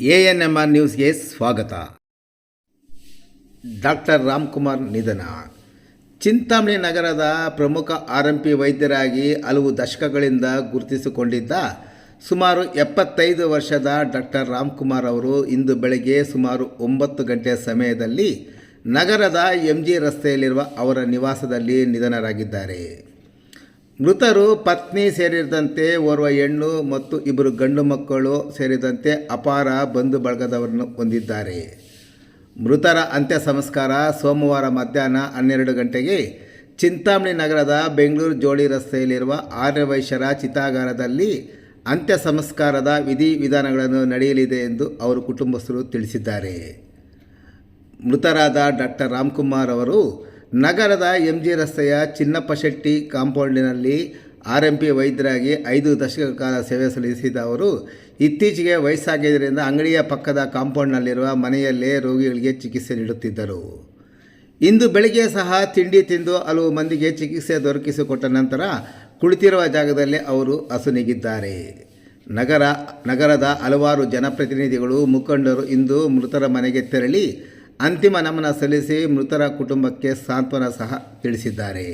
A N M R ನ್ಯೂಸ್ಗೆ ಸ್ವಾಗತ. Doctor Ramkumar ನಿಧನ. ಚಿಂತಾಮಣಿ ನಗರದ ಪ್ರಮುಖ ಆರ್ ಎಂ ಪಿ ವೈದ್ಯರಾಗಿ ಹಲವು ದಶಕಗಳಿಂದ ಗುರುತಿಸಿಕೊಂಡಿದ್ದ ಸುಮಾರು ಎಪ್ಪತ್ತೈದು ವರ್ಷದ ಡಾಕ್ಟರ್ ರಾಮ್ಕುಮಾರ್ ಅವರು ಇಂದು ಬೆಳಗ್ಗೆ ಸುಮಾರು ಒಂಬತ್ತು ಗಂಟೆ ಸಮಯದಲ್ಲಿ ನಗರದ ಎಂ ಜಿ ರಸ್ತೆಯಲ್ಲಿರುವ ಅವರ ನಿವಾಸದಲ್ಲಿ ನಿಧನರಾಗಿದ್ದಾರೆ. ಮೃತರು ಪತ್ನಿ ಸೇರಿದಂತೆ ಓರ್ವ ಹೆಣ್ಣು ಮತ್ತು ಇಬ್ಬರು ಗಂಡು ಮಕ್ಕಳು ಸೇರಿದಂತೆ ಅಪಾರ ಬಂಧು ಬಳಗದವರನ್ನು ಹೊಂದಿದ್ದಾರೆ. ಮೃತರ ಅಂತ್ಯ ಸಂಸ್ಕಾರ ಸೋಮವಾರ ಮಧ್ಯಾಹ್ನ ಹನ್ನೆರಡು ಗಂಟೆಗೆ ಚಿಂತಾಮಣಿ ನಗರದ ಬೆಂಗಳೂರು ಜೋಡಿ ರಸ್ತೆಯಲ್ಲಿರುವ ಆರ್ಯವೈಶ್ಯರ ಚಿತಾಗಾರದಲ್ಲಿ ಅಂತ್ಯ ಸಂಸ್ಕಾರದ ವಿಧಿವಿಧಾನಗಳನ್ನು ನಡೆಯಲಿದೆ ಎಂದು ಅವರು ಕುಟುಂಬಸ್ಥರು ತಿಳಿಸಿದ್ದಾರೆ. ಮೃತರಾದ ಡಾಕ್ಟರ್ ರಾಮ್ಕುಮಾರ್ ಅವರು ನಗರದ ಎಂ ಜಿ ರಸ್ತೆಯ ಚಿನ್ನಪ್ಪ ಶೆಟ್ಟಿ ಕಾಂಪೌಂಡಿನಲ್ಲಿ ಆರ್ ಎಂ ಪಿ ವೈದ್ಯರಾಗಿ ಐದು ದಶಕಗಳ ಕಾಲ ಸೇವೆ ಸಲ್ಲಿಸಿದ ಅವರು, ಇತ್ತೀಚೆಗೆ ವಯಸ್ಸಾಗಿದ್ದರಿಂದ ಅಂಗಡಿಯ ಪಕ್ಕದ ಕಾಂಪೌಂಡ್ನಲ್ಲಿರುವ ಮನೆಯಲ್ಲೇ ರೋಗಿಗಳಿಗೆ ಚಿಕಿತ್ಸೆ ನೀಡುತ್ತಿದ್ದರು. ಇಂದು ಬೆಳಿಗ್ಗೆ ಸಹ ತಿಂಡಿ ತಿಂದು ಹಲವು ಮಂದಿಗೆ ಚಿಕಿತ್ಸೆ ದೊರಕಿಸಿಕೊಟ್ಟ ನಂತರ ಕುಳಿತಿರುವ ಜಾಗದಲ್ಲೇ ಅವರು ಅಸುನೀಗಿದ್ದಾರೆ ನಗರ, ನಗರದ ಹಲವಾರು ಜನಪ್ರತಿನಿಧಿಗಳು ಮುಖಂಡರು ಇಂದು ಮೃತರ ಮನೆಗೆ ತೆರಳಿ ಅಂತಿಮ ನಮನ ಸಲ್ಲಿಸಿ ಮೃತರ ಕುಟುಂಬಕ್ಕೆ ಸಾಂತ್ವನ ಸಹ ತಿಳಿಸಿದ್ದಾರೆ.